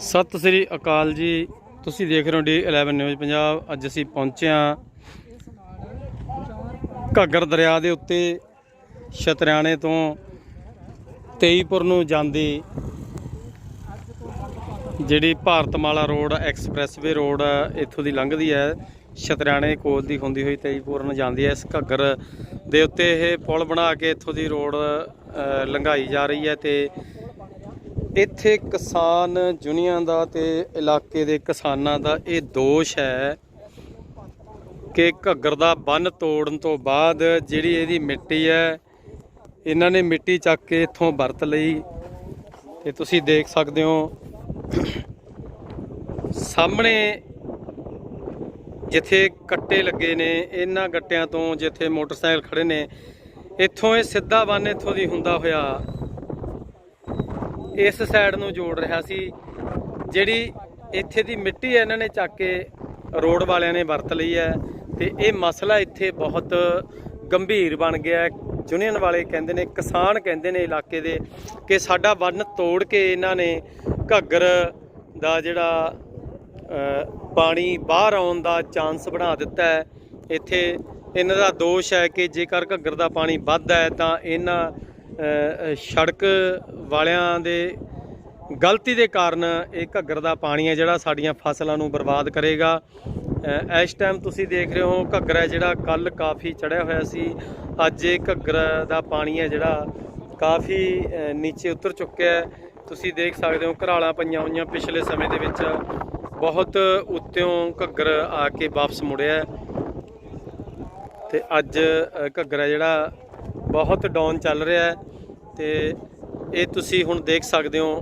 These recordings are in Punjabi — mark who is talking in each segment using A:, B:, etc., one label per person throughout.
A: ਸਤਿ ਸ੍ਰੀ ਅਕਾਲ ਜੀ। ਤੁਸੀਂ ਦੇਖ ਰਹੇ ਹੋ ਡੀ 11 ਨਿਊਜ਼ ਪੰਜਾਬ। ਅੱਜ ਅਸੀਂ ਪਹੁੰਚੇ ਹਾਂ ਘੱਗਰ ਦਰਿਆ ਦੇ ਉੱਤੇ ਸ਼ਤਰਿਆਣੇ ਤੋਂ ਤੇਈਪੁਰ ਨੂੰ ਜਾਂਦੀ ਜਿਹੜੀ ਭਾਰਤਮਾਲਾ ਰੋਡ, ਐਕਸਪ੍ਰੈਸਵੇ ਰੋਡ ਇੱਥੋਂ ਦੀ ਲੰਘਦੀ ਹੈ। ਸ਼ਤਰਿਆਣੇ ਕੋਲ ਦੀ ਹੁੰਦੀ ਹੋਈ ਤੇਈਪੁਰ ਨੂੰ ਜਾਂਦੀ ਹੈ। ਇਸ ਘੱਗਰ ਦੇ ਉੱਤੇ ਇਹ ਪੁਲ ਬਣਾ ਕੇ ਇੱਥੋਂ ਦੀ ਰੋਡ ਲੰਘਾਈ ਜਾ ਰਹੀ ਹੈ ਤੇ ਇੱਥੇ ਕਿਸਾਨ ਯੂਨੀਅਨ ਦਾ ਤੇ ਇਲਾਕੇ ਦੇ ਕਿਸਾਨਾਂ ਦਾ ਇਹ ਦੋਸ਼ ਹੈ ਕਿ ਘੱਗਰ ਦਾ ਬੰਨ ਤੋੜਨ ਤੋਂ ਬਾਅਦ ਜਿਹੜੀ ਇਹਦੀ ਮਿੱਟੀ ਹੈ, ਇਹਨਾਂ ਨੇ ਮਿੱਟੀ ਚੱਕ ਕੇ ਇੱਥੋਂ ਵਰਤ ਲਈ। ਤੇ ਤੁਸੀਂ ਦੇਖ ਸਕਦੇ ਹੋ, ਸਾਹਮਣੇ ਜਿੱਥੇ ਕੱਟੇ ਲੱਗੇ ਨੇ, ਇਹਨਾਂ ਗੱਟਿਆਂ ਤੋਂ ਜਿੱਥੇ ਮੋਟਰਸਾਈਕਲ ਖੜੇ ਨੇ, ਇੱਥੋਂ ਇਹ ਸਿੱਧਾ ਬੰਨ ਇੱਥੋਂ ਦੀ ਹੁੰਦਾ ਹੋਇਆ। ਇਸ ਸਾਈਡ ਨੂੰ ਜੋੜ ਰਿਹਾ ਸੀ, ਜਿਹੜੀ ਇੱਥੇ ਦੀ ਮਿੱਟੀ ਹੈ, ਇਹਨਾਂ ਨੇ ਚੱਕ ਕੇ ਰੋਡ ਵਾਲਿਆਂ ਨੇ ਵਰਤ ਲਈ ਹੈ ਤੇ ਇਹ ਮਸਲਾ ਇੱਥੇ ਬਹੁਤ ਗੰਭੀਰ ਬਣ ਗਿਆ ਯੂਨੀਅਨ ਵਾਲੇ ਕਹਿੰਦੇ ਨੇ, ਕਿਸਾਨ ਕਹਿੰਦੇ ਨੇ ਇਲਾਕੇ ਦੇ ਕਿ ਸਾਡਾ ਬੰਨ ਤੋੜ ਕੇ ਇਹਨਾਂ ਨੇ ਘੱਗਰ ਦਾ ਜਿਹੜਾ ਪਾਣੀ ਬਾਹਰ ਆਉਣ ਦਾ ਚਾਂਸ ਬਣਾ ਦਿੱਤਾ ਹੈ। ਇੱਥੇ ਇਹਨਾਂ ਦਾ ਦੋਸ਼ ਹੈ ਕਿ ਜੇਕਰ ਘੱਗਰ ਦਾ ਪਾਣੀ ਵੱਧਦਾ ਹੈ, ਤਾਂ ਇਹਨਾਂ ਸੜਕ ਵਾਲਿਆਂ ਦੇ ਗਲਤੀ ਦੇ ਕਾਰਨ ਇਹ ਘੱਗਰ ਦਾ ਪਾਣੀ ਹੈ ਜਿਹੜਾ ਸਾਡੀਆਂ ਫਸਲਾਂ ਨੂੰ ਬਰਬਾਦ ਕਰੇਗਾ। ਇਸ ਟਾਈਮ ਤੁਸੀਂ ਦੇਖ ਰਹੇ ਹੋ ਘੱਗਰ ਹੈ ਜਿਹੜਾ ਕੱਲ ਕਾਫੀ ਚੜਿਆ ਹੋਇਆ ਸੀ। ਅੱਜ ਇਹ ਘੱਗਰ ਦਾ ਪਾਣੀ ਹੈ ਜਿਹੜਾ ਕਾਫੀ ਨੀਚੇ ਉਤਰ ਚੁੱਕਿਆ ਹੈ। ਤੁਸੀਂ ਦੇਖ ਸਕਦੇ ਹੋ ਘਰਾਲਾਂ ਪਈਆਂ ਹੋਈਆਂ ਪਿਛਲੇ ਸਮੇਂ ਦੇ ਵਿੱਚ। ਬਹੁਤ ਉੱਤਿਓਂ ਘੱਗਰ ਆ ਕੇ ਵਾਪਸ ਮੁੜਿਆ ਹੈ। ਤੇ ਅੱਜ ਅ, ਘੱਗਰ ਹੈ ਜਿਹੜਾ ਬਹੁਤ ਡਾਊਨ ਚੱਲ ਰਿਹਾ ਹੈ। ਤੇ ਇਹ ਤੁਸੀਂ ਹੁਣ ਦੇਖ ਸਕਦੇ ਹੋ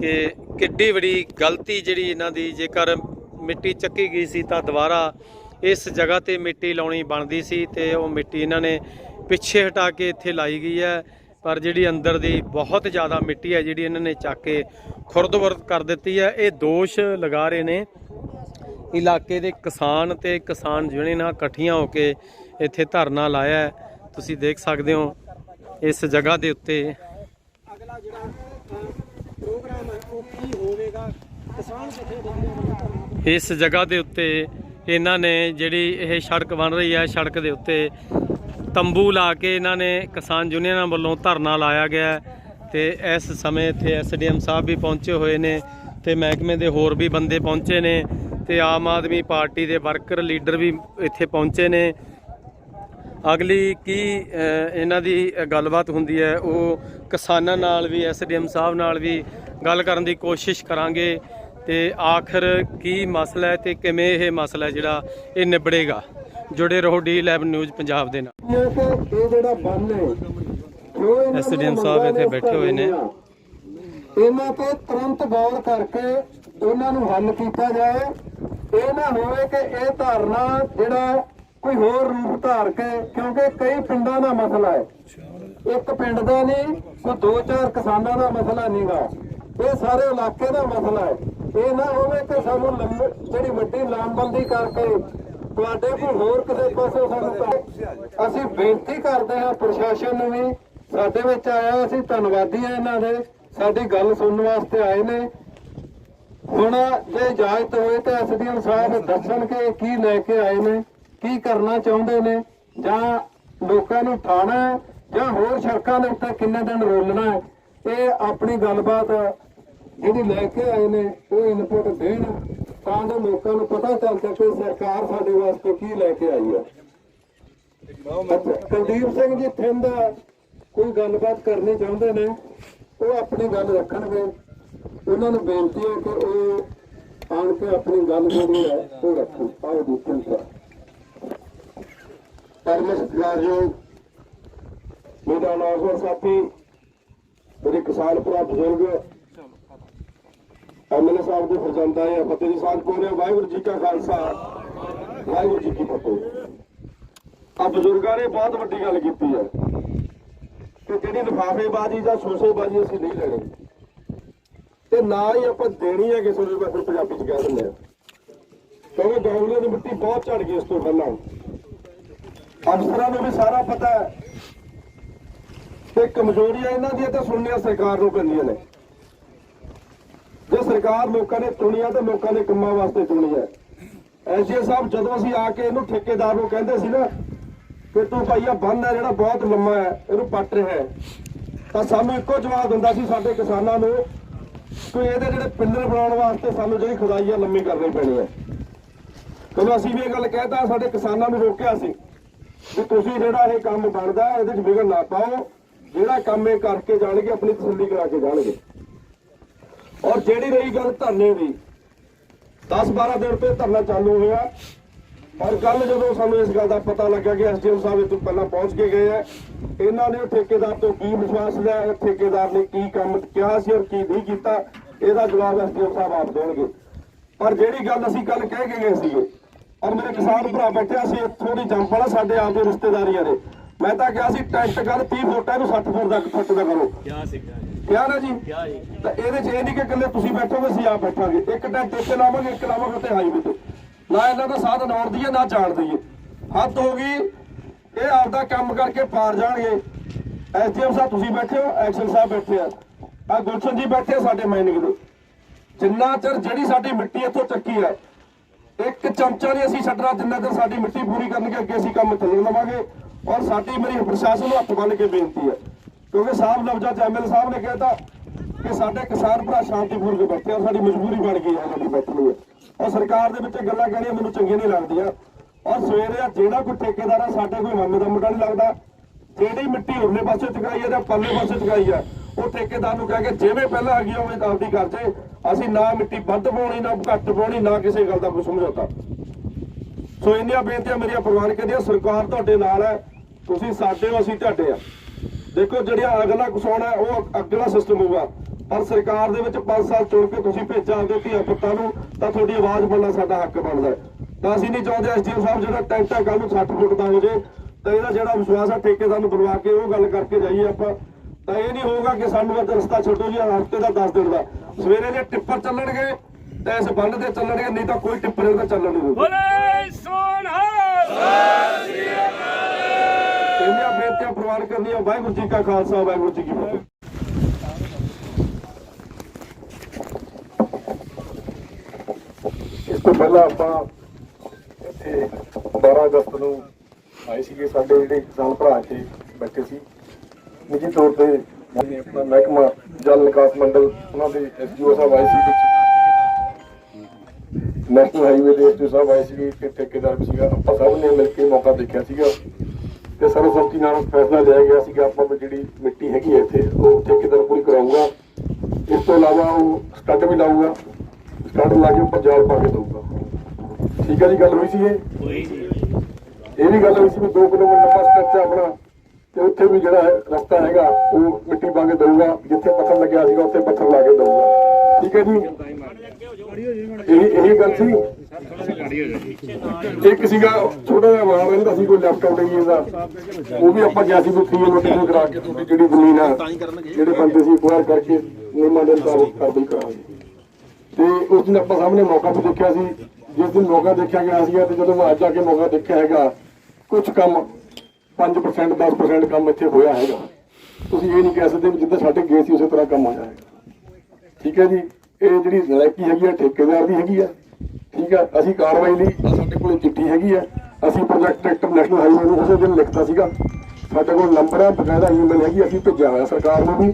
A: ਕਿ ਕਿੱਡੀ ਵੱਡੀ ਗਲਤੀ ਜਿਹੜੀ ਇਹਨਾਂ ਦੀ, ਜੇਕਰ ਮਿੱਟੀ ਚੱਕੀ ਗਈ ਸੀ ਤਾਂ ਦੁਬਾਰਾ ਇਸ ਜਗ੍ਹਾ ਤੇ ਮਿੱਟੀ ਲਾਉਣੀ ਬਣਦੀ ਸੀ ਤੇ ਉਹ ਮਿੱਟੀ ਇਹਨਾਂ ਨੇ ਪਿੱਛੇ ਹਟਾ ਕੇ ਇੱਥੇ ਲਾਈ ਗਈ ਹੈ। ਪਰ ਜਿਹੜੀ ਅੰਦਰ ਦੀ ਬਹੁਤ ਜ਼ਿਆਦਾ ਮਿੱਟੀ ਹੈ ਜਿਹੜੀ ਇਹਨਾਂ ਨੇ ਚੱਕ ਕੇ ਖੁਰਦ-ਬੁਰਦ ਕਰ ਦਿੱਤੀ ਹੈ। ਇਹ ਦੋਸ਼ ਲਗਾ ਰਹੇ ਨੇ। ਇਲਾਕੇ ਦੇ ਕਿਸਾਨ ਤੇ ਕਿਸਾਨ ਯੂਨੀਅਨਾਂ ਇਕੱਠੀਆਂ ਹੋ ਕੇ ਇੱਥੇ ਧਰਨਾ ਲਾਇਆ ਤੁਸੀਂ ਦੇਖ ਸਕਦੇ ਹੋ ਇਸ ਜਗ੍ਹਾ ਦੇ ਉੱਤੇ
B: ਅਗਲਾ ਜਿਹੜਾ ਪ੍ਰੋਗਰਾਮ ਹੈ, ਉਹ ਕੀ ਹੋਵੇਗਾ? ਕਿਸਾਨ ਜਥੇਬੰਦੀਆਂ
A: ਇਸ ਜਗ੍ਹਾ ਦੇ ਉੱਤੇ ਇਹਨਾਂ ਨੇ ਜਿਹੜੀ ਇਹ ਸੜਕ ਬਣ ਰਹੀ ਹੈ, ਸੜਕ ਦੇ ਉੱਤੇ ਤੰਬੂ ਲਾ ਕੇ ਇਹਨਾਂ ਨੇ ਕਿਸਾਨ ਯੂਨੀਅਨਾਂ ਵੱਲੋਂ ਧਰਨਾ ਲਾਇਆ ਗਿਆ ਹੈ ਤੇ ਇਸ ਸਮੇਂ ਇੱਥੇ ਐਸਡੀਐਮ ਸਾਹਿਬ ਵੀ ਪਹੁੰਚੇ ਹੋਏ ਨੇ ਤੇ ਮਹਿਕਮੇ ਦੇ ਹੋਰ ਵੀ ਬੰਦੇ ਪਹੁੰਚੇ ਨੇ ਤੇ ਆਮ ਆਦਮੀ ਪਾਰਟੀ ਦੇ ਵਰਕਰ, ਲੀਡਰ ਵੀ ਇੱਥੇ ਪਹੁੰਚੇ ਨੇ। ਅਗਲੀ ਕੀ ਇਹਨਾਂ ਦੀ ਗੱਲਬਾਤ ਹੁੰਦੀ ਹੈ ਉਹ ਕਿਸਾਨਾਂ ਨਾਲ ਵੀ ਐਸਡੀਐਮ ਸਾਹਿਬ ਨਾਲ ਵੀ ਗੱਲ ਕਰਨ ਦੀ ਕੋਸ਼ਿਸ਼ ਕਰਾਂਗੇ ਤੇ ਆਖਰ ਕੀ ਮਸਲਾ ਹੈ ਤੇ ਕਿਵੇਂ ਇਹ ਮਸਲਾ ਜਿਹੜਾ ਇਹ ਨਿਬੜੇਗਾ? ਜੁੜੇ ਰਹੋ ਡੀ 11 ਨਿਊਜ਼ ਪੰਜਾਬ ਦੇ ਨਾਲ।
B: ਇਹ ਜਿਹੜਾ ਬੰਨ ਹੈ ਦੀਆਂ
A: ਸਾਹਿਬ ਇੱਥੇ ਬੈਠੇ ਹੋਏ ਨੇ।
B: ਇਹਨਾਂ ਤੇ ਤੁਰੰਤ ਗੌਰ ਕਰਕੇ ਇਹਨਾਂ ਨੂੰ ਹੱਲ ਕੀਤਾ ਜਾਏ। ਇਹ ਨਾ ਹੋਵੇ ਕਿ ਇਹ ਧਾਰਨਾ ਜਿਹੜਾ ਕੋਈ ਹੋਰ ਰੂਪ ਧਾਰ ਕੇ, ਕਿਉਂਕਿ ਕਈ ਪਿੰਡਾਂ ਦਾ ਮਸਲਾ ਹੈ। ਇੱਕ ਪਿੰਡ ਦਾ ਨਹੀਂ, ਕੋਈ ਦੋ ਚਾਰ ਕਿਸਾਨਾਂ ਦਾ ਮਸਲਾ ਨਹੀਂਗਾ। ਇਹ ਸਾਰੇ ਇਲਾਕੇ ਦਾ ਮਸਲਾ ਹੈ। ਇਹ ਨਾ ਹੋਵੇ ਕਿ ਸਾਨੂੰ ਜਿਹੜੀ ਵੱਡੀ ਲਾਮਬੰਦੀ ਕਰਕੇ ਤੁਹਾਡੇ ਕੋਲ ਹੋਰ ਕਿਸੇ ਪਾਸੇ ਸਾਨੂੰ ਅਸੀਂ ਬੇਨਤੀ ਕਰਦੇ ਹਾਂ ਪ੍ਰਸ਼ਾਸਨ ਨੂੰ ਵੀ, ਸਾਡੇ ਵਿੱਚ ਆਇਆ, ਅਸੀਂ ਧੰਨਵਾਦੀ ਹਾਂ ਇਹਨਾਂ ਦੇ। ਸਾਡੀ ਗੱਲ ਸੁਣਨ ਵਾਸਤੇ ਆਏ ਨੇ। ਹੁਣ ਜੇ ਇਜਾਜ਼ਤ ਹੋਏ ਤਾਂ ਐਸਡੀਐਮ ਸਾਹਿਬ ਦੱਸਣ ਕਿ ਕੀ ਲੈ ਕੇ ਆਏ ਨੇ। ਕੀ ਕਰਨਾ ਚਾਹੁੰਦੇ ਨੇ? ਜਾਂ ਲੋਕਾਂ ਨੂੰ ਠਾਣਾ ਜਾਂ ਹੋਰ ਸੜਕਾਂ ਦੇ ਉੱਤੇ ਕਿੰਨੇ ਦਿਨ ਰੋਲਣਾ ਇਹ ਆਪਣੀ ਗੱਲਬਾਤ ਜਿਹੜੀ ਲੈ ਕੇ ਆਏ ਨੇ, ਉਹ ਇਨਪੁਟ ਦੇਣ। ਤਾਂ ਜੋ ਲੋਕਾਂ ਨੂੰ ਪਤਾ ਚੱਲ ਸਕੇ ਸਰਕਾਰ ਸਾਡੇ ਵਾਸਤੇ ਕੀ ਲੈ ਕੇ ਆਈ ਹੈ। ਕੁਲਦੀਪ ਸਿੰਘ ਜੀ ਥਿੰਦ, ਕੋਈ ਗੱਲਬਾਤ ਕਰਨੀ ਚਾਹੁੰਦੇ ਨੇ? ਉਹ ਆਪਣੀ ਗੱਲ ਰੱਖਣਗੇ। ਉਹਨਾਂ ਨੂੰ ਬੇਨਤੀ ਹੈ ਕਿ ਉਹ ਆਣ ਕੇ ਆਪਣੀ ਗੱਲ ਜਿਹੜੀ ਹੈ, ਉਹ ਰੱਖਣ। ਆਓ ਦੇਖਣ ਪਰਮ ਸਤਿਕਾਰਯੋਗ ਮੇਰਾ ਨਾਮ ਸਾਥੀ, ਮੇਰੇ ਕਿਸਾਨ ਭਰਾ ਬਜ਼ੁਰਗ। ਐਮਐਲਏ ਸਾਹਿਬ ਦੇ ਫਰਜ਼ੰਦ ਆਏ ਫਤਿਹ ਦੀ ਸਾਂਝ ਕੋਰੇ ਵਾਹਿਗੁਰੂ ਜੀ ਕਾ ਖਾਲਸਾ, ਵਾਹਿਗੁਰੂ ਜੀ ਕੀ ਫਤਿਹ। ਆ ਬਜ਼ੁਰਗਾਂ ਨੇ ਬਹੁਤ ਵੱਡੀ ਗੱਲ ਕੀਤੀ ਹੈ ਕਿ ਜਿਹੜੀ ਲਿਫਾਫੇਬਾਜ਼ੀ ਜਾਂ ਸੋਸੇਬਾਜ਼ੀ ਅਸੀਂ ਨਹੀਂ ਲੈਣੀ। ਤੇ ਨਾ ਹੀ ਆਪਾਂ ਦੇਣੀ ਹੈ ਕਿਸੇ ਨੂੰ ਮੈਂ ਫਿਰ ਪੰਜਾਬੀ ਚ ਕਹਿ ਦਿੰਦੇ ਆ ਕਿਉਂਕਿ ਡੌਂਗਲੇ ਦੀ ਮਿੱਟੀ ਬਹੁਤ ਝੜ ਗਈ ਇਸ ਤੋਂ ਪਹਿਲਾਂ। ਅਫਸਰਾਂ ਨੂੰ ਵੀ ਸਾਰਾ ਪਤਾ ਹੈ ਤੇ ਕਮਜ਼ੋਰੀਆਂ ਇਹਨਾਂ ਦੀਆਂ ਤਾਂ ਸੁਣਨੀਆਂ ਸਰਕਾਰ ਨੂੰ ਕਰਨੀਆਂ ਨੇ। ਜੇ
C: ਸਰਕਾਰ ਲੋਕਾਂ ਨੇ ਚੁਣੀ ਆ, ਤੇ ਲੋਕਾਂ ਦੇ ਕੰਮਾਂ ਵਾਸਤੇ ਚੁਣੀ ਹੈ ਐਸਜੀ ਸਾਹਿਬ, ਜਦੋਂ ਅਸੀਂ ਆ ਕੇ ਇਹਨੂੰ ਠੇਕੇਦਾਰ ਨੂੰ ਕਹਿੰਦੇ ਸੀ ਨਾ ਕਿ ਤੂੰ ਭਾਈਆ ਬੰਨ ਹੈ ਜਿਹੜਾ ਬਹੁਤ ਲੰਮਾ ਹੈ, ਇਹਨੂੰ ਪੱਟ ਰਿਹਾ ਹੈ, ਤਾਂ ਸਾਨੂੰ ਇੱਕੋ ਜਵਾਬ ਦਿੰਦਾ ਸੀ ਸਾਡੇ ਕਿਸਾਨਾਂ ਨੂੰ ਕਿ ਇਹਦੇ ਜਿਹੜੇ ਪਿੱਲਰ ਬਣਾਉਣ ਵਾਸਤੇ ਸਾਨੂੰ ਜਿਹੜੀ ਖੁਦਾਈ ਆ, ਲੰਮੀ ਕਰਨੀ ਪੈਣੀ ਹੈ। ਚਲੋ ਅਸੀਂ ਵੀ ਇਹ ਗੱਲ ਕਹਿਤਾ ਸਾਡੇ ਕਿਸਾਨਾਂ ਨੂੰ ਰੋਕਿਆ ਸੀ। ਕਿ ਤੁਸੀਂ ਜਿਹੜਾ ਇਹ ਕੰਮ ਬਣਦਾ ਇਹਦੇ 'ਚ ਵਿਗੜ ਨਾ ਪਾਓ। ਜਿਹੜਾ ਕੰਮ ਇਹ ਕਰਕੇ ਜਾਣਗੇ, ਆਪਣੀ ਤਸੱਲੀ ਕਰਾ ਕੇ ਜਾਣਗੇ। ਔਰ ਜਿਹੜੀ ਰਹੀ ਗੱਲ ਧਰਨੇ ਦੀ 10-12 ਦਿਨ ਤੋਂ ਧਰਨਾ ਚਾਲੂ ਹੋਇਆ। ਔਰ ਕੱਲ ਜਦੋਂ ਸਾਨੂੰ ਇਸ ਗੱਲ ਦਾ ਪਤਾ ਲੱਗਾ ਕਿ ਐਸਡੀਐਮ ਸਾਹਿਬ ਇਹ ਪਹਿਲਾਂ ਪਹੁੰਚ ਕੇ ਗਏ ਆ, ਇਹਨਾਂ ਨੇ ਠੇਕੇਦਾਰ ਤੋਂ ਕੀ ਵਿਸ਼ਵਾਸ ਲਿਆ, ਠੇਕੇਦਾਰ ਨੇ ਕੀ ਕੰਮ ਕਿਹਾ ਸੀ ਔਰ ਕੀ ਨਹੀਂ ਕੀਤਾ, ਇਹਦਾ ਜਵਾਬ ਐਸਡੀਐਮ ਸਾਹਿਬ ਆਪ ਦੇਣਗੇ। ਪਰ ਜਿਹੜੀ ਗੱਲ ਅਸੀਂ ਕੱਲ ਕਹਿ ਕੇ ਗਏ ਸੀਗੇ ਔਰ ਮੇਰੇ ਕਿਸਾਨ ਭਰਾ ਬੈਠੇ ਸੀ ਇੱਥੋਂ ਦੀ ਜੰਪ ਵਾਲਾ ਸਾਡੇ ਆਪ ਦੇ ਰਿਸ਼ਤੇਦਾਰੀਆਂ ਨੇ ਮੈਂ ਤਾਂ ਕਿਹਾ ਸੀ ਟੈਂਟ ਕਰ 30 ਫੁੱਟ ਇਹਨੂੰ 60 ਫੁੱਟ ਤੱਕ ਫੁੱਟ ਦਾ ਕਰੋ।
D: ਕਿਆ ਸੀਗਾ
C: ਕਿਹਾ ਨਾ ਜੀ? ਤਾਂ ਇਹਦੇ 'ਚ ਇਹ ਨਹੀਂ ਕਿ ਇਕੱਲੇ ਤੁਸੀਂ ਬੈਠੋਗੇ ਅਸੀਂ ਆਪ ਬੈਠਾਂਗੇ। ਇੱਕ ਟੈਂਟ ਇੱਥੇ ਲਾਵਾਂਗੇ ਇੱਕ ਲਾਵਾਂਗੇ ਤੇ ਹਾਈਵੇ ਤੇ। ਨਾ ਇਹਨਾਂ ਦਾ ਸਾਧਨ ਆਉਣ ਦੀ ਹੈ ਨਾ ਜਾਣ ਦੀ ਹੈ। ਹੱਦ ਹੋ ਗਈ ਇਹ ਆਪਦਾ ਕੰਮ ਕਰਕੇ ਪਾਰ ਜਾਣਗੇ। ਐਸਡੀਐਮ ਸਾਹਿਬ ਤੁਸੀਂ ਬੈਠੇ ਹੋ ਐਕਸ਼ਨ ਸਾਹਿਬ ਬੈਠੇ ਆ। ਆ ਗੁਲਸ਼ਨ ਜੀ ਬੈਠੇ ਸਾਡੇ ਮਾਈਨਿੰਗ ਦੇ। ਜਿੰਨਾ ਚਿਰ ਜਿਹੜੀ ਸਾਡੀ ਮਿੱਟੀ ਇੱਥੋਂ ਚੱਕੀ ਹੈ ਇੱਕ ਚਮਚਾ ਨਹੀਂ ਅਸੀਂ ਛੱਡਣਾ, ਜਿੰਨਾ ਚਿਰ ਸਾਡੀ ਮਿੱਟੀ ਪੂਰੀ ਕਰਨਗੇ, ਅੱਗੇ ਅਸੀਂ ਕੰਮ ਚੱਲਣ ਲਵਾਂਗੇ ਔਰ ਸਾਡੀ ਮੇਰੀ ਪ੍ਰਸ਼ਾਸਨ ਨੂੰ ਹੱਥ ਬੰਨ ਕੇ ਬੇਨਤੀ ਹੈ, ਕਿਉਂਕਿ ਸਾਹਿਬ ਲਫ਼ਜ਼ਾਂ ਚ ਐਮਐਲ ਸਾਹਿਬ ਨੇ ਕਹਿਤਾ ਕਿ ਸਾਡੇ ਕਿਸਾਨ ਭਰਾ ਸ਼ਾਂਤੀਪੂਰਵਕ ਬੈਠੇ ਆ ਸਾਡੀ ਮਜਬੂਰੀ ਬਣ ਗਈ ਹੈ ਸਾਡੀ ਬੈਠਣੀ ਹੈ ਔਰ ਸਰਕਾਰ ਦੇ ਵਿੱਚ ਗੱਲਾਂ ਕਹਿਣੀਆਂ ਮੈਨੂੰ ਚੰਗੀਆਂ ਨਹੀਂ ਲੱਗਦੀਆਂ। ਔਰ ਸਵੇਰੇ ਆ ਜਿਹੜਾ ਕੋਈ ਠੇਕੇਦਾਰ ਆ, ਸਾਡੇ ਕੋਈ ਮਾਮੇ ਦਾ ਮੁੰਡਾ ਨਹੀਂ ਲੱਗਦਾ। ਜਿਹੜੀ ਮਿੱਟੀ ਉਰਲੇ ਪਾਸੇ ਚੁਕਾਈ ਹੈ ਜਾਂ ਪਰਲੇ ਪਾਸੇ ਚੁਕਾਈ ਹੈ ਉਹ ਠੇਕੇਦਾਰ ਨੂੰ ਕਹਿ ਕੇ ਜਿਵੇਂ ਪਹਿਲਾਂ ਆ ਗਿਆ ਉਵੇਂ ਆਪਦੀ ਕਰ ਜੇ ਅਸੀਂ ਨਾ ਮਿੱਟੀ ਵੱਧ ਪਾਉਣੀ, ਨਾ ਘੱਟ ਪਾਉਣੀ, ਨਾ ਕਿਸੇ ਗੱਲ ਦਾ ਕੋਈ ਸਮਝੌਤਾ। ਸੋ ਇੰਨੀਆਂ ਬੇਨਤੀਆਂ ਮੇਰੀਆਂ ਪ੍ਰਵਾਨ ਕਰਦੀਆਂ, ਸਰਕਾਰ ਤੁਹਾਡੇ ਨਾਲ ਹੈ, ਤੁਸੀਂ ਸਾਡੇ ਹੋ, ਅਸੀਂ ਤੁਹਾਡੇ ਆ ਦੇਖੋ ਜਿਹੜੀਆਂ ਅਗਲਾ ਕੁਸੌਣ ਉਹ ਅਗਲਾ ਸਿਸਟਮ ਹੋਊਗਾ। ਪਰ ਸਰਕਾਰ ਦੇ ਵਿੱਚ 5 ਸਾਲ ਚੁਣ ਕੇ ਤੁਸੀਂ ਭੇਜਿਆ ਆਪਦੇ ਧੀਆ ਪੁੱਤਾਂ ਨੂੰ, ਤਾਂ ਤੁਹਾਡੀ ਆਵਾਜ਼ ਬਣਨਾ ਸਾਡਾ ਹੱਕ ਬਣਦਾ ਤਾਂ ਅਸੀਂ ਨਹੀਂ ਚਾਹੁੰਦੇ ਐਸਡੀਐਮ ਸਾਹਿਬ ਜਿਹੜਾ ਟੈਂਟ ਹੈ ਕੱਲ ਨੂੰ 60 ਫੁੱਟ ਦਾ ਹੋ ਜੇ, ਤਾਂ ਇਹਦਾ ਜਿਹੜਾ ਵਿਸ਼ਵਾਸ ਆ ਠੇਕੇਦਾਰ ਨੂੰ ਬੁਲਵਾ ਕੇ ਉਹ ਗੱਲ ਕਰਕੇ ਜਾਈਏ ਆਪਾਂ। ਤਾਂ ਇਹ ਨਹੀਂ ਹੋਊਗਾ ਕਿ ਸਾਨੂੰ ਅੱਜ ਰਸਤਾ ਛੱਡੋ ਜੀ ਹਫ਼ਤੇ ਦਾ 10 ਦਿਨ ਦਾ। ਸਵੇਰੇ ਜੇ ਟਿੱਪਰ ਚੱਲਣਗੇ ਤਾਂ ਇਸ ਬੰਨ ਤੇ ਚੱਲਣਗੇ ਨਹੀਂ ਤਾਂ ਕੋਈ ਟਿੱਪਰ ਇਹਦਾ ਚੱਲਣ ਨਹੀਂ
D: ਬੋਲੇ ਸੋਨਹਾਲ
C: ਇੰਨੀਆਂ ਬੇਨਤੀਆਂ ਪ੍ਰਵਾਨ ਕਰਨੀਆਂ ਵਾਹਿਗੁਰੂ ਜੀ ਕਾ ਖਾਲਸਾ ਵਾਹਿਗੁਰੂ ਜੀ ਕੀ ਫਤਿਹ।
E: ਇਸ ਤੋਂ ਪਹਿਲਾਂ ਆਪਾਂ ਇੱਥੇ 12 ਅਗਸਤ ਨੂੰ ਆਏ ਸੀਗੇ ਸਾਡੇ ਜਿਹੜੇ ਕਿਸਾਨ ਭਰਾ ਇੱਥੇ ਬੈਠੇ ਸੀ। ਨਿੱਜੀ ਤੌਰ ਤੇ ਆਪਣਾ ਮਹਿਕਮਾ ਜਲ ਨਿਕਾਸ ਮੰਡਲ ਉਹਨਾਂ ਦੇ ਐਸਡੀਓ ਸਾਹਿਬ ਆਏ ਸੀ ਵਿੱਚ। ਨੈਸ਼ਨਲ ਹਾਈਵੇ ਦੇ ਐਸਡੀਓ ਸਾਹਿਬ ਆਏ ਸੀਗੇ ਤੇ ਠੇਕੇਦਾਰ ਵੀ ਸੀਗਾ। ਆਪਾਂ ਸਭ ਨੇ ਮਿਲ ਕੇ ਮੌਕਾ ਦੇਖਿਆ ਸੀਗਾ। ਤੇ ਸਰਵਸੰਮਤੀ ਨਾਲ ਫੈਸਲਾ ਲਿਆ ਗਿਆ ਸੀਗਾ ਆਪਾਂ ਵੀ ਜਿਹੜੀ ਮਿੱਟੀ ਹੈਗੀ ਹੈ ਇੱਥੇ ਉਹ ਠੇਕੇਦਾਰ ਪੂਰੀ ਕਰਾਊਗਾ। ਇਸ ਤੋਂ ਇਲਾਵਾ ਉਹ ਸਟੱਡ ਵੀ ਲਾਊਗਾ। ਸਟੱਡ ਲਾ ਕੇ ਜਾਲ ਪਾ ਕੇ ਦਊਗਾ। ਠੀਕ ਹੈ ਜੀ ਗੱਲ ਹੋਈ ਸੀ ਇਹ?
D: ਹੋਈ ਜੀ।
E: ਇਹ ਵੀ ਗੱਲ ਹੋਈ ਸੀ ਵੀ 2 ਕਿਲੋਮੀਟਰ ਲੰਬਾ ਹੈ ਆਪਣਾ ਤੇ ਉੱਥੇ ਵੀ ਜਿਹੜਾ ਰਸਤਾ ਹੈਗਾ, ਉਹ ਮਿੱਟੀ ਪਾ ਕੇ ਦਊਗਾ, ਜਿੱਥੇ ਪੱਥਰ ਲੱਗਿਆ ਸੀਗਾ, ਉੱਥੇ ਪੱਥਰ ਲਾ ਕੇ ਦਊਗਾ। ਠੀਕ ਹੈ ਜੀ? ਇਹ ਇਹ ਗੱਲ ਸੀ? ਇੱਕ ਸੀਗਾ, ਛੋਟਾ ਜਿਹਾ ਵਾਲ ਰਹਿੰਦਾ ਸੀ ਕੋਈ ਲੈਪਟਾਪ ਲਈ ਇਹਦਾ। ਉਹ ਵੀ ਆਪਾਂ ਗਿਆ ਸੀ ਵੀ ਫੀਲ ਨੋਟਿਸ ਕਰਾ ਕੇ ਤੁਹਾਡੀ ਜਿਹੜੀ ਜ਼ਮੀਨ ਆ, ਜਿਹੜੇ ਬੰਦੇ ਸੀ ਅਕਵਾਇਰ ਕਰਕੇ ਨਿਯਮਾਂ ਦੇ ਮੁਤਾਬਕ ਕਾਰਵਾਈ ਕਰਾਂਗੇ। ਤੇ ਉਸ ਦਿਨ ਆਪਾਂ ਸਾਹਮਣੇ ਮੌਕਾ ਵੀ ਦੇਖਿਆ ਸੀ। ਜਿਸ ਦਿਨ ਮੌਕਾ ਦੇਖਿਆ ਗਿਆ ਸੀਗਾ ਤੇ ਜਦੋਂ ਮੈਂ ਅੱਜ ਆ ਕੇ ਮੌਕਾ ਦੇਖਿਆ ਹੈਗਾ ਕੁਝ ਕੰਮ 5% 10% ਕੰਮ ਇੱਥੇ ਹੋਇਆ ਹੈਗਾ। ਤੁਸੀਂ ਇਹ ਨਹੀਂ ਕਹਿ ਸਕਦੇ ਵੀ ਜਿੱਦਾਂ ਸਾਡੇ ਗਏ ਸੀ ਉਸੇ ਤਰ੍ਹਾਂ ਕੰਮ ਹੋਇਆ ਹੈਗਾ ਠੀਕ ਹੈ ਜੀ? ਇਹ ਜਿਹੜੀ ਨਲਾਇਕੀ ਹੈਗੀ ਆ, ਠੇਕੇਦਾਰ ਦੀ ਹੈਗੀ ਆ। ਠੀਕ ਆ? ਅਸੀਂ ਕਾਰਵਾਈ ਲਈ ਸਾਡੇ ਕੋਲ ਚਿੱਠੀ ਹੈਗੀ ਆ। ਅਸੀਂ ਪ੍ਰੋਜੈਕਟ ਡਾਇਰੈਕਟਰ ਨੈਸ਼ਨਲ ਹਾਈਵੇ ਨੂੰ ਉਸੇ ਦਿਨ ਲਿਖਤਾ ਸੀਗਾ। ਸਾਡੇ ਕੋਲ ਨੰਬਰ ਆ, ਬਕਾਇਦਾ ਈਮੇਲ ਹੈਗੀ ਅਸੀਂ ਭੇਜਿਆ ਹੋਇਆ ਸਰਕਾਰ ਨੂੰ ਵੀ।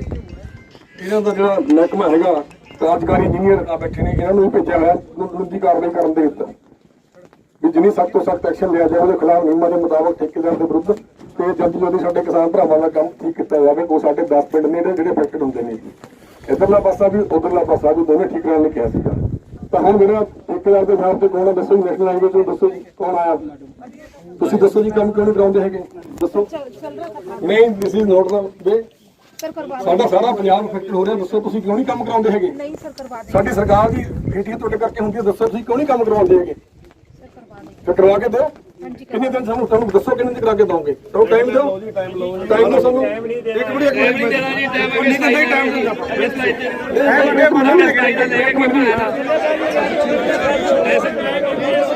E: ਇਹਨਾਂ ਦਾ ਜਿਹੜਾ ਮਹਿਕਮਾ ਹੈਗਾ ਕਾਰਜਕਾਰੀ ਇੰਜੀਨੀਅਰ ਆ ਬੈਠੇ ਨੇ, ਇਹਨਾਂ ਨੂੰ ਵੀ ਭੇਜਿਆ ਹੋਇਆ ਕਾਨੂੰਨ ਕਾਰਵਾਈ ਕਰਨ ਦੇ ਉੱਤੇ ਵੀ ਜਿੰਨੀ ਸਖਤ ਤੋਂ ਸਖਤ ਐਕਸ਼ਨ ਲਿਆ ਜਾਵੇ, ਉਹਦੇ ਖਿਲਾਫ ਨਿਯਮਾਂ ਦੇ ਮੁਤਾਬਕ ਠੇਕੇਦਾਰ ਦੇ ਵਿਰੁੱਧ ਤੇ ਜਲਦੀ ਜਲਦੀ ਸਾਡੇ ਕਿਸਾਨ ਭਰਾਵਾਂ ਦਾ ਕੰਮ ਠੀਕ ਕੀਤਾ ਜਾਵੇ ਕੋ ਸਾਡੇ 10 ਪਿੰਡ ਨੇ ਜਿਹੜੇ ਅਫੈਕਟਡ ਹੁੰਦੇ ਨੇ ਇਧਰਲਾ ਪਾਸਾ ਵੀ ਉਧਰਲਾ ਪਾਸਾ ਵੀ ਦੋਨੇ ਠੀਕ ਕਰਨ ਲਈ ਕਿਹਾ ਸੀਗਾ। ਤਾਂ ਹੁਣ ਮੇਰਾ ਠੇਕੇਦਾਰ ਦੇ ਸਾਹਿਬ ਤੇ ਕੌਣ ਆ ਨੈਸ਼ਨਲ ਹਾਈਵੇ ਤੋਂ ਦੱਸੋ ਜੀ ਕੌਣ ਆਇਆ? ਤੁਸੀਂ ਦੱਸੋ ਜੀ ਕੰਮ ਕਿਉਂ ਨਹੀਂ ਕਰਾਉਂਦੇ ਹੈਗੇ? ਦੱਸੋ। ਨਹੀਂ ਦਿਸ ਇਜ਼ ਨੋਟ ਦਾ।
F: ਵੇ
E: ਸਾਡਾ ਸਾਰਾ ਪੰਜਾਬ ਅਫੈਕਟ ਹੋ ਰਿਹਾ ਦੱਸੋ ਤੁਸੀਂ ਕਿਉਂ ਨਹੀਂ ਕੰਮ ਕਰਾਉਂਦੇ ਹੈਗੇ? ਸਾਡੀ ਸਰਕਾਰ ਦੀ ਮੀਟਿੰਗ ਤੁਹਾਡੇ ਕਰਕੇ ਹੁੰਦੀ ਹੈ ਦੱਸੋ ਤੁਸੀਂ ਕਿਉਂ ਨਹੀਂ ਕੰਮ ਕਰਾਉਂਦੇ ਹੈਗੇ? ਕਰਵਾ ਕੇ ਦਿਓ। ਕਿੰਨੇ ਦਿਨ ਸਾਨੂੰ ਤੁਹਾਨੂੰ ਦੱਸੋ ਕਿੰਨੇ ਦਿਨ ਕਰਾ ਕੇ ਦੋਗੇ ਤੁਹਾਨੂੰ ਟਾਈਮ ਦਿਓ। ਟਾਈਮ ਲਓ ਟਾਈਮ ਦਿਓ ਸਾਨੂੰ। ਇੱਕ ਮਿੰਟ ਇੱਕ ਮਿੰਟ। ਟਾਈਮ ਨਹੀਂ ਦੇਣਾ ਜੀ ਟਾਈਮ ਨਹੀਂ ਦਿੰਦੇ ਟਾਈਮ ਨਹੀਂ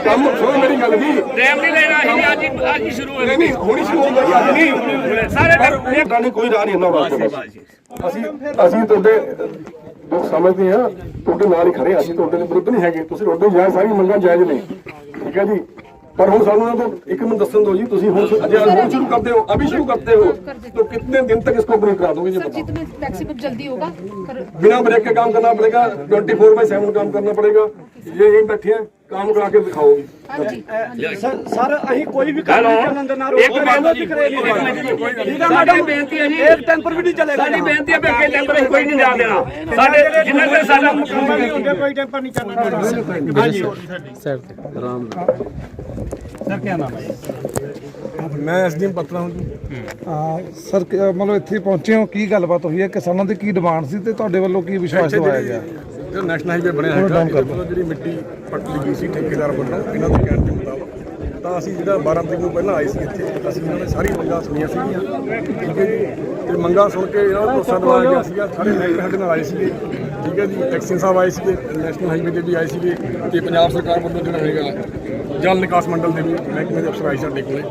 E: ਕੰਮ ਸੁਣੋ ਮੇਰੀ ਗੱਲ ਵੀ
D: ਟਾਈਮ ਨਹੀਂ ਲੈਣਾ ਸੀ ਅੱਜ ਹੀ ਅੱਜ ਹੀ ਸ਼ੁਰੂ
E: ਨਹੀਂ ਨਹੀਂ ਹੁਣੀ ਸ਼ੁਰੂ ਹੋ ਗਈ ਅੱਜ ਨਹੀਂ।
D: ਸਾਰੇ
E: ਪਰ ਇਹ ਗੱਲ ਨਹੀਂ ਕੋਈ ਰਾਹ ਨਹੀਂ ਇਹਨਾਂ ਵਾਸਤੇ ਅਸੀਂ ਅਸੀਂ ਤੁਹਾਡੇ ਬਸ ਸਮਝਦੇ ਆ ਤੁਹਾਡੇ ਨਾਲ ਹੀ ਖੜੇ ਆ, ਅਸੀਂ ਤੁਹਾਡੇ ਦੇ ਵਿਰੁੱਧ ਨਹੀਂ ਹੈਗੇ। ਤੁਸੀਂ ਤੁਹਾਡੇ ਜਾਇਜ਼ ਸਾਰੀ ਮੰਗਾਂ ਜਾਇਜ਼ ਨੇ। ਠੀਕ ਹੈ ਜੀ? पर हम सालों तो एक मिनट दसन दो जी तुम हम हम शुरू करते हो अभी शुरू करते हो तो कितने दिन तक इसको ब्रेक करा दोगे
F: सर जितने मैक्सिमम जल्दी होगा
E: बिना ब्रेक के काम करना पड़ेगा ट्वेंटी फोर बाई सेवन काम करना पड़ेगा ये यही बैठे हैं ਕੰਮ
F: ਕਰਾ ਕੇ ਦਿਖਾਓ ਸਰ
G: ਸਰ ਅਸੀਂ ਕੋਈ ਵੀ ਕੰਮ ਨਹੀਂ ਚੱਲਣ ਦੇਣਾ ਰੋਕ
D: ਦਿਖ ਰਹੇ ਨਹੀਂ।
G: ਠੀਕ ਹੈ ਮੈਡਮ?
D: ਬੇਨਤੀ ਹੈ ਜੀ।
G: ਇੱਕ ਟੈਂਪਰ ਵੀ ਨਹੀਂ ਚੱਲੇਗਾ
D: ਸਾਡੀ ਬੇਨਤੀ ਹੈ ਵੀ ਅੱਗੇ ਟੈਂਪਰ ਕੋਈ ਨਹੀਂ ਜਾਣ ਦੇਣਾ। ਸਾਡੇ ਜਿੰਨਾ ਚਿਰ ਸਾਡਾ ਮੁਕੰਮਲ ਨਹੀਂ ਹੁੰਦਾ
G: ਕੋਈ ਟੈਂਪਰ ਨਹੀਂ ਚੱਲਣਾ ਹਾਂਜੀ।
E: ਸਰ ਆਰਾਮ ਸਰ ਕੀ ਨਾਮ
H: ਹੈ ਮੈਂ ਐਸਡੀਐਮ ਪਤਲਾ ਹਾਂ ਜੀ। ਸਰ ਮਤਲਬ ਇੱਥੇ ਪਹੁੰਚੇ ਹੋ ਕੀ ਗੱਲਬਾਤ ਹੋਈ ਹੈ? ਕਿਸਾਨਾਂ ਦੀ ਕੀ ਡਿਮਾਂਡ ਸੀ ਤੇ ਤੁਹਾਡੇ ਵੱਲੋਂ ਕੀ ਵਿਸ਼ਵਾਸ ਦਵਾਇਆ ਗਿਆ?
E: ਜੋ ਨੈਸ਼ਨਲ ਹਾਈਵੇ ਬਣਿਆ ਹੈਗਾ ਜਿਹੜੀ ਮਿੱਟੀ ਪੱਟ ਲਈ ਗਈ ਸੀ ਠੇਕੇਦਾਰ ਵੱਲੋਂ ਇਹਨਾਂ ਦੇ ਕਹਿਣ ਦੇ ਮੁਤਾਬਕ ਤਾਂ ਅਸੀਂ ਜਿਹੜਾ 12 ਤਰੀਕ ਨੂੰ ਪਹਿਲਾਂ ਆਏ ਸੀ ਇੱਥੇ ਅਸੀਂ ਇਹਨਾਂ ਨੇ ਸਾਰੀ ਮੰਗਾਂ ਸੁਣੀਆਂ ਸੀਗੀਆਂ। ਠੀਕ ਹੈ ਜੀ? ਤੇ ਮੰਗਾਂ ਸੁਣ ਕੇ ਇਹਨਾਂ ਨੂੰ ਭਰੋਸਾ ਦਿਵਾਇਆ ਗਿਆ ਸੀਗਾ ਸਾਰੇ ਮਹਿਕਮੇ ਸਾਡੇ ਨਾਲ ਆਏ ਸੀਗੇ। ਠੀਕ ਹੈ ਜੀ? ਟੈਕਸੀਨ ਸਾਹਿਬ ਆਏ ਸੀਗੇ ਨੈਸ਼ਨਲ ਹਾਈਵੇ ਦੇ ਵੀ ਆਏ ਸੀਗੇ ਤੇ ਪੰਜਾਬ ਸਰਕਾਰ ਵੱਲੋਂ ਜਿਹੜਾ ਹੈਗਾ ਜਲ ਨਿਕਾਸ ਮੰਡਲ ਦੇ ਵੀ ਮਹਿਕਮੇ ਦੇ ਅਫਸਰ ਆਏ ਸਾਡੇ ਕੋਲੇ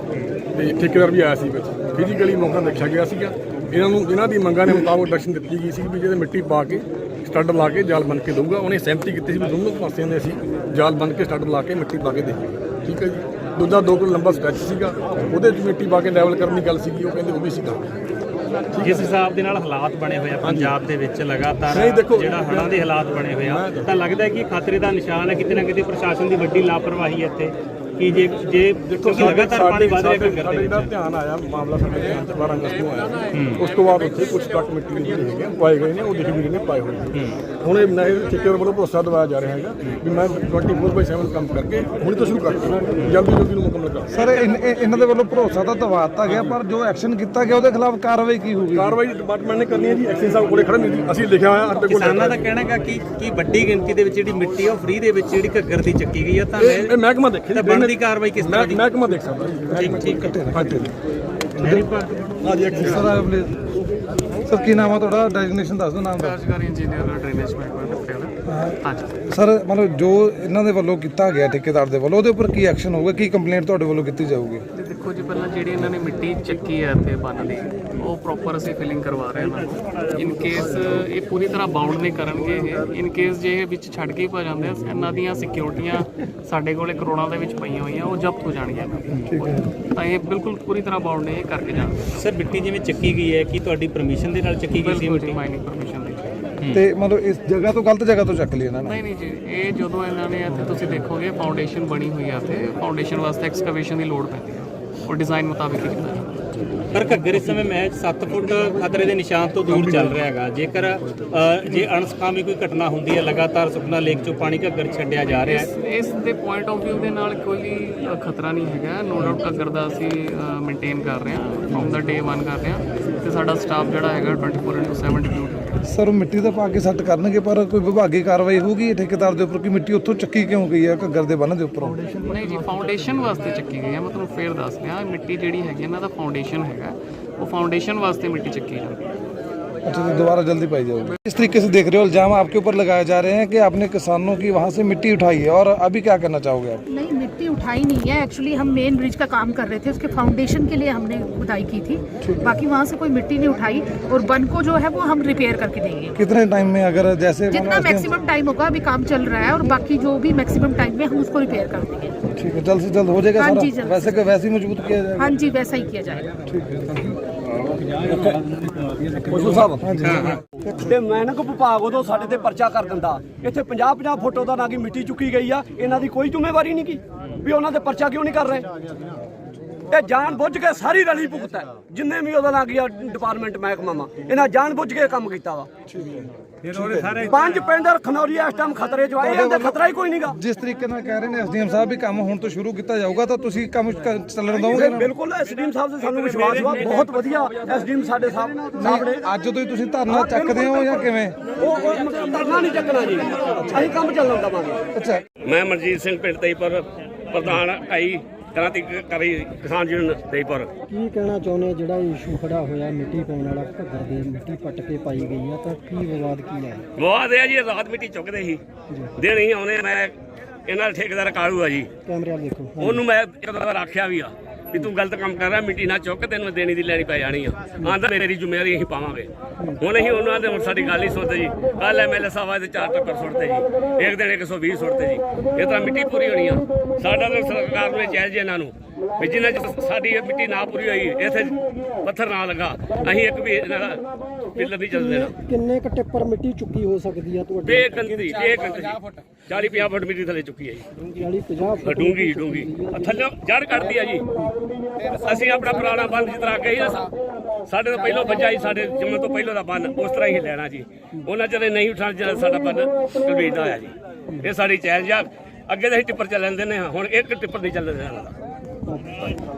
E: ਤੇ ਠੇਕੇਦਾਰ ਵੀ ਆਇਆ ਸੀ ਵਿੱਚ। ਫਿਜ਼ੀਕਲੀ ਮੌਕਾ ਦੇਖਿਆ ਗਿਆ ਸੀਗਾ। ਇਹਨਾਂ ਨੂੰ ਇਹਨਾਂ ਦੀ ਮੰਗਾਂ ਦੇ ਮੁਤਾਬਕ ਦਰਸ਼ਨ ਦਿੱਤੀ ਗਈ ਸੀ ਵੀ ਜਿਹਦੇ ਮਿੱਟੀ ਪਾ ਕੇ ਸਟੱਡ ਲਾ ਕੇ ਜਾਲ ਬਣ ਕੇ ਦਊਗਾ। ਉਹਨੇ ਸਹਿਮਤੀ ਕੀਤੀ ਸੀ ਵੀ ਦੋਨੋਂ ਪਾਸਿਆਂ ਦੇ ਅਸੀਂ ਜਾਲ ਬਣ ਕੇ ਸਟੱਡ ਲਾ ਕੇ ਮਿੱਟੀ ਪਾ ਕੇ ਦੇਈਏ। ਠੀਕ ਹੈ ਜੀ? ਦੂਜਾ 2 ਕਿਲੋ ਲੰਬਾ ਸਟ੍ਰੈਚ ਸੀਗਾ। ਉਹਦੇ 'ਚ ਮਿੱਟੀ ਪਾ ਕੇ ਲੈਵਲ ਕਰਨ ਦੀ ਗੱਲ ਸੀਗੀ ਉਹ ਕਹਿੰਦੇ ਉਹ ਵੀ ਸੀਗਾ।
I: ਜਿਸ ਹਿਸਾਬ ਦੇ ਨਾਲ ਹਾਲਾਤ ਬਣੇ ਹੋਏ ਆ ਪੰਜਾਬ ਦੇ ਵਿੱਚ ਲਗਾਤਾਰ। ਜਿਹੜਾ ਹੜ੍ਹਾਂ ਦੇ ਹਾਲਾਤ ਬਣੇ ਹੋਏ ਆ ਤਾਂ ਲੱਗਦਾ ਹੈ ਕਿ ਖਤਰੇ ਦਾ ਨਿਸ਼ਾਨ ਹੈ ਕਿਤੇ ਨਾ ਕਿਤੇ ਪ੍ਰਸ਼ਾਸਨ ਦੀ ਵੱਡੀ ਲਾਪਰਵਾਹੀ ਹੈ ਇੱਥੇ। ਕਿ ਜੇ ਜੇ ਕਿਉਂਕਿ ਲਗਾਤਾਰ ਪਾਣੀ ਵਧ ਰਿਹਾ ਘੱਗਰ
E: ਸਾਡੇ
I: ਦੇ
E: ਜਿਹੜਾ ਧਿਆਨ ਆਇਆ ਮਾਮਲਾ ਸਾਡੇ ਧਿਆਨ 'ਚ 12 ਅਗਸਤ ਨੂੰ ਆਇਆ। ਉਸ ਤੋਂ ਬਾਅਦ ਉੱਥੇ ਕੁਝ ਕੱਟ ਮਿੱਟੀ ਦੇ ਜਿਹੜੇ ਹੈਗੇ ਆ, ਪਾਏ ਗਏ ਨੇ ਉਹ ਦਿਖ ਵੀ ਨੇ ਪਾਏ ਹੋਏ ਨੇ। ਹੁਣ ਇਹ ਨਹਿਰ ਠੇਕੇਦਾਰ ਵੱਲੋਂ ਭਰੋਸਾ ਦਿਵਾਇਆ ਜਾ ਰਿਹਾ ਹੈਗਾ ਵੀ ਮੈਂ 24/7 ਕੰਮ ਕਰਕੇ ਹੁਣ ਤੋਂ ਸ਼ੁਰੂ ਕਰ ਜਲਦੀ ਜਲਦੀ ਨੂੰ ਮੁਕੰਮਲ ਕਰਾਂ।
H: ਸਰ ਇਨ- ਇਹ- ਇਹਨਾਂ ਦੇ ਵੱਲੋਂ ਭਰੋਸਾ ਤਾਂ ਦਵਾਤਾ ਗਿਆ ਪਰ ਜੋ ਐਕਸ਼ਨ ਕੀਤਾ ਗਿਆ ਉਹਦੇ ਖਿਲਾਫ ਕਾਰਵਾਈ ਕੀ ਹੋਊਗੀ?
E: ਕਾਰਵਾਈ ਡਿਪਾਰਟਮੈਂਟ ਨੇ ਕਰਨੀ ਹੈ ਜੀ ਐਕਸ਼ਨ ਸਾਹਿਬ ਕੋਲੇ ਖੜੇ ਨੇ ਜੀ। ਅਸੀਂ ਲਿਖਿਆ ਹੋਇਆ ਸਾਡੇ ਕੋਲ
I: ਕਿਸਾਨਾਂ ਦਾ ਕਹਿਣਾ ਹੈ ਕਿ ਕਿ ਵੱਡੀ ਗਿਣਤੀ ਦੇ ਵਿੱਚ ਜਿਹੜੀ ਮਿੱਟੀ ਆ ਉਹ ਫ੍ਰੀ ਦੇ ਵਿੱਚ ਜਿਹੜੀ ਘੱਗਰ ਦੀ ਚੱਕੀ ਗਈ ਆ ਤਾਂ
E: ਇਹ ਇਹ ਮਹਿਕਮਾ ਦੇਖੇ
I: ਤਾਂ ਬਣਦੀ ਕਾਰਵਾਈ ਕਿਸ ਤਰ੍ਹਾਂ ਦੀ?
E: ਮੈਂ- ਮਹਿਕਮਾ ਦੇਖ ਸਕਦਾ।
I: ਠੀਕ ਠੀਕ
E: ਹਾਂਜੀ।
H: ਸਰ ਆਹ ਪਲੀਜ਼ ਸਰ ਕੀ ਨਾਮ ਆ ਤੁਹਾਡਾ? ਡੈਜ਼ਿਗਨੇਸ਼ਨ ਦੱਸ ਦਿਓ ਨਾਮ ਦਾ।
J: ਕਾਰਜਕਾਰੀ ਇੰਜੀਨੀਅਰ ਡਰੇਨੇਜ ਮਹਿਕਮਾ ਪਟਿਆਲਾ ਹਾਂਜੀ।
H: ਸਰ ਮਤਲਬ ਜੋ ਇਹਨਾਂ ਦੇ ਵੱਲੋਂ ਕੀਤਾ ਗਿਆ ਠੇਕੇਦਾਰ ਦੇ ਵੱਲੋਂ ਉਹਦੇ ਉੱਪਰ ਕੀ ਐਕਸ਼ਨ ਹੋਊਗਾ? ਕੀ ਕੰਪਲੇਂਟ ਤੁਹਾਡੇ ਵੱਲੋਂ ਕੀਤੀ ਜਾਊਗੀ?
J: ਦੇਖੋ ਜੀ ਪਹਿਲਾਂ ਜਿਹੜੀ ਇਹਨਾਂ ਨੇ ਮਿੱਟੀ ਚੱਕੀ ਹੈ ਤੇ ਬੰਨ ਲਈ ਉਹ ਪ੍ਰੋਪਰ ਅਸੀਂ ਫਿਲਿੰਗ ਕਰਵਾ ਰਹੇ ਹਾਂ ਇਹਨਾਂ ਨੂੰ। ਇਨ ਕੇਸ ਇਹ ਪੂਰੀ ਤਰ੍ਹਾਂ ਬਾਉਂਡ ਨਹੀਂ ਕਰਨਗੇ ਇਹ ਇਨ ਕੇਸ ਜੇ ਇਹ ਵਿੱਚ ਛੱਡ ਕੇ ਪਾ ਜਾਂਦੇ ਆ ਇਹਨਾਂ ਦੀਆਂ ਸਿਕਿਉਰਿਟੀਆਂ ਸਾਡੇ ਕੋਲੇ ਕਰੋੜਾਂ ਦੇ ਵਿੱਚ ਪਈਆਂ ਹੋਈਆਂ ਉਹ ਜ਼ਬਤ ਹੋ ਜਾਣਗੀਆਂ। ਠੀਕ ਹੈ। ਤਾਂ ਇਹ ਬਿਲਕੁਲ ਪੂਰੀ ਤਰ੍ਹਾਂ ਬਾਉਂਡ ਨਹੀਂ ਇਹ ਕਰਕੇ ਜਾਣਗੇ
I: ਸਰ ਮਿੱਟੀ ਜਿਵੇਂ ਚੱਕੀ ਗਈ ਹੈ ਕਿ ਤੁਹਾਡੀ ਪਰਮਿਸ਼ਨ ਦੇ ਨਾਲ ਚੱਕੀ ਗਈ ਸੀ ਮਿੱਟੀ?
J: ਮਾਈਨਿੰਗ ਪਰਮਿਸ਼ਨ ਦੇ
H: ਤੇ ਮਤਲਬ ਇਸ ਜਗ੍ਹਾ ਤੋਂ ਗਲਤ ਜਗ੍ਹਾ ਤੋਂ ਚੱਕ ਲਈ ਇਹਨਾਂ ਨੇ?
J: ਨਹੀਂ ਨਹੀਂ ਜੀ ਇਹ ਜਦੋਂ ਇਹਨਾਂ ਨੇ ਇੱਥੇ ਤੁਸੀਂ ਦੇਖੋਗੇ ਫਾਊਂਡੇਸ਼ਨ ਬਣੀ ਹੋਈ ਹੈ ਇੱਥੇ। ਫਾਊਂਡੇਸ਼ਨ ਵਾਸਤੇ ਐਕਸਕੇਵੇਸ਼ਨ ਦੀ ਲੋੜ ਪੈਂਦੀ। ਹੈ ਉਹ ਡਿਜ਼ਾਈਨ ਮੁਤਾਬਿਕ ਹੀ ਕੀਤਾ
I: ਪਰ ਘੱਗਰ ਇਸ ਸਮੇਂ ਮੈਚ 7 ਫੁੱਟ ਖਤਰੇ ਦੇ ਨਿਸ਼ਾਨ ਤੋਂ ਦੂਰ ਚੱਲ ਰਿਹਾ ਹੈਗਾ। ਜੇਕਰ ਜੇ ਅਣਸਖਾਮੀ ਕੋਈ ਘਟਨਾ ਹੁੰਦੀ ਹੈ ਲਗਾਤਾਰ ਸੁਖਨਾ ਲੇਕ ਚੋਂ ਪਾਣੀ ਘੱਗਰ ਛੱਡਿਆ ਜਾ ਰਿਹਾ ਹੈ।
J: ਇਸ ਦੇ ਪੁਆਇੰਟ ਆਫ View ਦੇ ਨਾਲ ਕੋਈ ਖਤਰਾ ਨਹੀਂ ਹੈਗਾ। ਨੋ ਡਾਊਟ ਘੱਗਰ ਦਾ ਅਸੀਂ ਮੇਨਟੇਨ ਕਰ ਰਹੇ ਹਾਂ। ਫਰੋਮ ਦਾ ਡੇ 1 ਕਰ ਰਹੇ ਹਾਂ। ਤੇ ਸਾਡਾ ਸਟਾਫ ਜਿਹੜਾ ਹੈਗਾ 24/7 ਡਿਪਿਊਟ ਹੈ
H: ਸਰ, ਉਹ ਮਿੱਟੀ ਤਾਂ ਪਾ ਕੇ ਸੱਟ ਕਰਨਗੇ, ਪਰ ਕੋਈ ਵਿਭਾਗੀ ਕਾਰਵਾਈ ਹੋਊਗੀ ਠੇਕੇਦਾਰ ਦੇ ਉੱਪਰ? ਕਿ ਮਿੱਟੀ ਉੱਥੋਂ ਚੱਕੀ ਕਿਉਂ ਗਈ ਹੈ ਘੱਗਰ ਦੇ ਬੰਨ ਦੇ ਉੱਪਰੋਂ?
J: ਨਹੀਂ ਜੀ ਫਾਊਂਡੇਸ਼ਨ ਵਾਸਤੇ ਚੱਕੀ ਗਈ ਹੈ ਮੈਂ ਤੁਹਾਨੂੰ ਫੇਰ ਦੱਸ ਦਿਆਂ ਮਿੱਟੀ ਜਿਹੜੀ ਹੈਗੀ ਇਹਨਾਂ ਦਾ ਫਾਊਂਡੇਸ਼ਨ ਹੈਗਾ। ਉਹ ਫਾਊਂਡੇਸ਼ਨ ਵਾਸਤੇ ਮਿੱਟੀ ਚੱਕੀ ਜਾਂਦੀ ਹੈ
H: अच्छा तो दोबारा जल्दी पाई जाओगे इस तरीके से देख रहे हो इल्ज़ाम आपके ऊपर लगाए जा रहे हैं कि आपने किसानों की वहाँ से मिट्टी उठाई है और अभी क्या करना चाहोगे आप?
F: नहीं मिट्टी उठाई नहीं है। एक्चुअली हम मेन ब्रिज का काम कर रहे थे उसके फाउंडेशन के लिए हमने खुदाई की थी। बाकी वहाँ से कोई मिट्टी नहीं उठाई और बन को जो है वो हम रिपेयर करके देंगे।
H: कितने टाइम में अगर जैसे
F: जितना मैक्सिमम टाइम होगा अभी काम चल रहा है और बाकी जो भी मैक्सिमम टाइम में हम उसको रिपेयर कर देंगे।
H: ठीक है जल्द से जल्द हो जाएगा
F: हाँ जी, जल्द
H: वैसे वैसे ही मज़बूत किया जाएगा?
F: हाँ जी वैसा ही किया जाएगा।
G: ਤੇ ਮੈਨਕ ਵਿਭਾਗ ਉਦੋਂ ਸਾਡੇ ਤੇ ਪਰਚਾ ਕਰ ਦਿੰਦਾ। ਇੱਥੇ 50 50 ਫੁੱਟ ਦਾ ਨਾ ਕਿ ਮਿੱਟੀ ਚੁੱਕੀ ਗਈ ਆ, ਇਹਨਾਂ ਦੀ ਕੋਈ ਜ਼ਿੰਮੇਵਾਰੀ ਨਹੀਂ ਕੀ? ਵੀ ਉਹਨਾਂ ਤੇ ਪਰਚਾ ਕਿਉਂ ਨਹੀਂ ਕਰ ਰਹੇ? ਇਹ ਜਾਣ ਬੁੱਝ ਕੇ ਸਾਰੀ ਰਲੀ ਭੁਗਤ ਹੈ। ਜਿੰਨੇ ਵੀ ਉਹਦਾ ਲੱਗ ਗਿਆ ਡਿਪਾਰਟਮੈਂਟ ਮਹਿਕਮਾ ਵਾ ਇਹਨਾਂ ਜਾਣ ਬੁੱਝ ਕੇ ਕੰਮ ਕੀਤਾ ਵਾ। ਪੰਜ ਪਿੰਡ ਖਨੌਰੀ ਇਸ ਟਾਈਮ ਖਤਰੇ 'ਚ ਆਏ ਇਹਦੇ ਖਤਰਾ ਹੀ ਕੋਈ ਨਹੀਂਗਾ
H: ਜਿਸ ਤਰੀਕੇ ਨਾਲ ਕਹਿ ਰਹੇ ਨੇ ਐਸਡੀਐਮ ਸਾਹਿਬ ਵੀ ਕੰਮ ਹੁਣ ਤੋਂ ਸ਼ੁਰੂ ਕੀਤਾ ਜਾਊਗਾ ਤਾਂ ਤੁਸੀਂ ਕੰਮ ਚੱਲਣ ਦਵੋਗੇ ਨਾ?
G: ਬਿਲਕੁਲ ਐਸਡੀਐਮ ਸਾਹਿਬ ਤੇ ਸਾਨੂੰ ਵਿਸ਼ਵਾਸ ਵਾ। ਬਹੁਤ ਵਧੀਆ ਐਸਡੀਐਮ ਸਾਡੇ ਸਾਹਿਬ
H: ਅੱਜ ਤੋਂ ਹੀ ਤੁਸੀਂ ਧਰਨਾ ਚੱਕਦੇ ਹੋ ਜਾਂ ਕਿਵੇਂ?
G: ਉਹ ਉਹ ਧਰਨਾ ਨਹੀਂ ਚੱਕਣਾ ਜੀ। ਅਸੀਂ ਕੰਮ ਚੱਲਣ ਦੇਵਾਂਗੇ।
H: ਅੱਛਾ।
D: ਮੈਂ ਮਨਜੀਤ ਸਿੰਘ ਪਿੰਡ ਤੇਈਪੁਰ ਪ੍ਰਧਾਨ ਆਈ। ਕ੍ਰਾਂਤੀ ਕਰੀ ਕਿਸਾਨ ਯੂਨੀਅਨ ਤੇਈਪੁਰ
K: ਕੀ ਕਹਿਣਾ ਚਾਹੁੰਦੇ ਜਿਹੜਾ ਇਸ਼ੂ ਖੜਾ ਹੋਇਆ ਮਿੱਟੀ ਪਾਉਣ ਵਾਲਾ ਘੱਗਰ ਦੇ ਮਿੱਟੀ ਪੱਟ ਕੇ ਪਾਈ ਗਈ ਆ ਤਾਂ ਕੀ ਵਿਵਾਦ ਕੀ ਹੈ
D: ਬਹੁਤ ਹੈ ਜੀ ਰਾਤ ਮਿੱਟੀ ਚੁੱਕਦੇ ਸੀ। ਦਿਨ ਹੀ ਆਉਣੇ ਮੈਂ ਇਹਨਾਂ ਦਾ ਠੇਕੇਦਾਰ ਕਾਲੂ ਆ ਜੀ।
K: ਕੈਮਰੇ ਵਾਲ ਦੇਖੋ।
D: ਉਹਨੂੰ ਮੈਂ ਇੱਕ ਦੋ ਵਾਰ ਆਖਿਆ ਵੀ ਆ। ਵੀ ਤੂੰ ਗਲਤ ਕੰਮ ਕਰ ਰਿਹਾ, ਮਿੱਟੀ ਨਾ ਚੁੱਕ, ਤੈਨੂੰ ਦੇਣੀ ਦੀ ਲੈਣੀ ਪੈ ਜਾਣੀ ਆ। ਆਂਦਾ ਮੇਰੀ ਜ਼ਿੰਮੇਵਾਰੀ ਅਸੀਂ ਪਾਵਾਂਗੇ। ਹੁਣ ਅਸੀਂ ਉਹਨਾਂ ਦੇ, ਹੁਣ ਸਾਡੀ ਗੱਲ ਹੀ ਸੁਣਦੇ ਜੀ। ਕੱਲ ਐਮਐਲਏ ਸਾਹਿਬ ਆਏ ਤੇ ਚਾਰ ਟੱਕਰ ਸੁੱਟਦੇ ਜੀ। ਇੱਕ ਦਿਨ 120 ਸੁੱਟਦੇ ਜੀ। ਇਹ ਤਾਂ ਮਿੱਟੀ ਪੂਰੀ ਹੋਣੀ ਆ। ਸਾਡਾ ਤਾਂ ਸਰਕਾਰ ਨੂੰ ਇਹ ਚਾਹੀਦਾ ਇਹਨਾਂ ਨੂੰ। ਵੀ ਜਿੰਨਾ ਚਿਰ ਸਾਡੀ ਇਹ ਮਿੱਟੀ ਨਾ ਪੂਰੀ ਹੋਈ ਇੱਥੇ ਪੱਥਰ ਨਾ ਲੱਗਾ ਅਸੀਂ ਇੱਕ ਵੀ ਇਹਨਾਂ ਦਾ ਪਿੱਲਰ ਨਹੀਂ ਚੱਲ ਦੇਣਾ।
K: ਕਿੰਨੇ ਕ ਟਿੱਪਰ ਮਿੱਟੀ ਚੁੱਕੀ ਹੋ ਸਕਦੀ ਆ ਤੁਹਾਡੀ?
D: ਬੇਕੰਤੀ ਬੇਕੰਤੀ। 40 50 ਫੁੱਟ ਮਿੱਟੀ ਥੱਲੇ ਚੁੱਕੀ ਹੈ ਜੀ।
K: 40 50 ਫੁੱਟ
D: ਡੂੰਗੀ ਡੂੰਗੀ। ਥੱਲੇ ਜੜ ਕੱਢਦੀ ਆ ਜੀ। ਅਸੀਂ ਆਪਣਾ ਪੁਰਾਣਾ ਬੰਨ ਜਿਸ ਤਰ੍ਹਾਂ ਕਹੀ ਨਾ ਸਾਡੇ ਤੋਂ ਪਹਿਲਾਂ ਬੱਜਾ ਜੀ ਸਾਡੇ ਜੰਮਣ ਤੋਂ ਪਹਿਲਾਂ ਦਾ ਬੰਨ ਉਸ ਤਰ੍ਹਾਂ ਹੀ ਲੈਣਾ ਜੀ। ਉਹਨਾਂ ਚਲੇ ਨਹੀਂ ਉਠਾਣ ਜਿਹੜਾ ਸਾਡਾ ਬੰਨ ਕਲਬੀਰ ਦਾ ਹੋਇਆ ਜੀ। ਇਹ ਸਾਡੀ ਚੈਲੰਜ ਆ ਅੱਗੇ ਤਾਂ ਅਸੀਂ ਟਿੱਪਰ ਚੱਲਣ ਦਿੰਦੇ ਹਾਂ ਹੁਣ ਇੱਕ ਟਿੱਪਰ ਨਹੀਂ ਚੱਲਣ ਦੇਣਾ। Thank you.